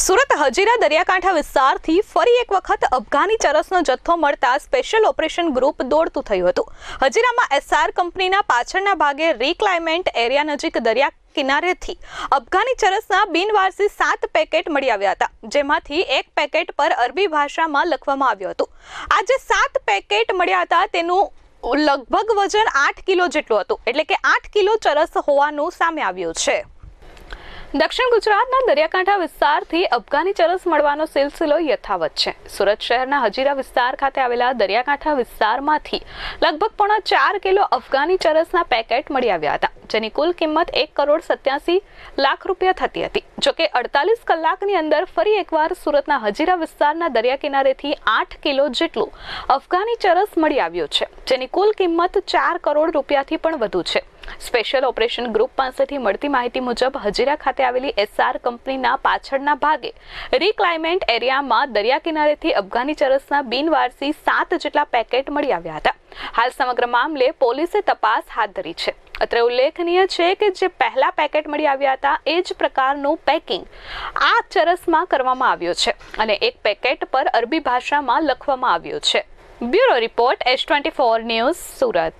સુરત હજીરા દરિયાકાંઠા વિસ્તારથી ફરી એક વખત અફઘાની ચરસનો જથ્થો મળતા સ્પેશિયલ ઓપરેશન ગ્રુપ દોડતું થયું હતું. હજીરામાં એસઆર કંપનીના પાછળના ભાગે રીક્લાઇમેન્ટ એરિયા નજીક દરિયા કિનારેથી અફઘાની ચરસના બિનવારસી સાત પેકેટ મળી આવ્યા હતા, જેમાંથી એક પેકેટ પર અરબી ભાષામાં લખવામાં આવ્યું હતું. આ જે સાત પેકેટ મળ્યા હતા, તેનું લગભગ વજન આઠ કિલો જેટલું હતું, એટલે કે આઠ કિલો ચરસ હોવાનું સામે આવ્યું છે. દક્ષિણ ગુજરાતના દરિયાકાંઠા વિસ્તારથી અફઘાની ચરસ મળવાનો સિલસિલો યથાવત છે. સુરત શહેરના હજીરા વિસ્તાર ખાતે આવેલા દરિયાકાંઠા વિસ્તારમાંથી લગભગ પોણા ચાર કિલો અફઘાની ચરસના પેકેટ મળી આવ્યા હતા, જેની કુલ કિંમત એક કરોડ સત્યાસી લાખ રૂપિયા થતી હતી. જોકે અડતાલીસ કલાકની અંદર ફરી એકવાર સુરતના હજીરા વિસ્તારના દરિયા કિનારેથી આઠ કિલો જેટલું અફઘાની ચરસ મળી આવ્યું છે, જેની કુલ કિંમત ચાર કરોડ રૂપિયાથી પણ વધુ છે. સ્પેશિયલ ઓપરેશન ગ્રુપ પાસેથી મળતી માહિતી મુજબ હજીરા ખાતે આવેલી એસઆર કંપનીના પાછળના ભાગે રીક્લાઇમેન્ટ એરિયામાં દરિયા કિનારેથી અફઘાની ચરસના બિનવારસી સાત જેટલા પેકેટ મળી આવ્યા હતા. હાલ સમગ્ર મામલે પોલીસે તપાસ હાથ ધરી છે. અત્રે ઉલ્લેખનીય છે કે જે પહેલા પેકેટ મળી આવ્યા હતા, એ જ પ્રકારનું પેકિંગ આ ચરસમાં કરવામાં આવ્યું છે અને એક પેકેટ પર અરબી ભાષામાં લખવામાં આવ્યું છે. Bureau report S twenty four news, Surat.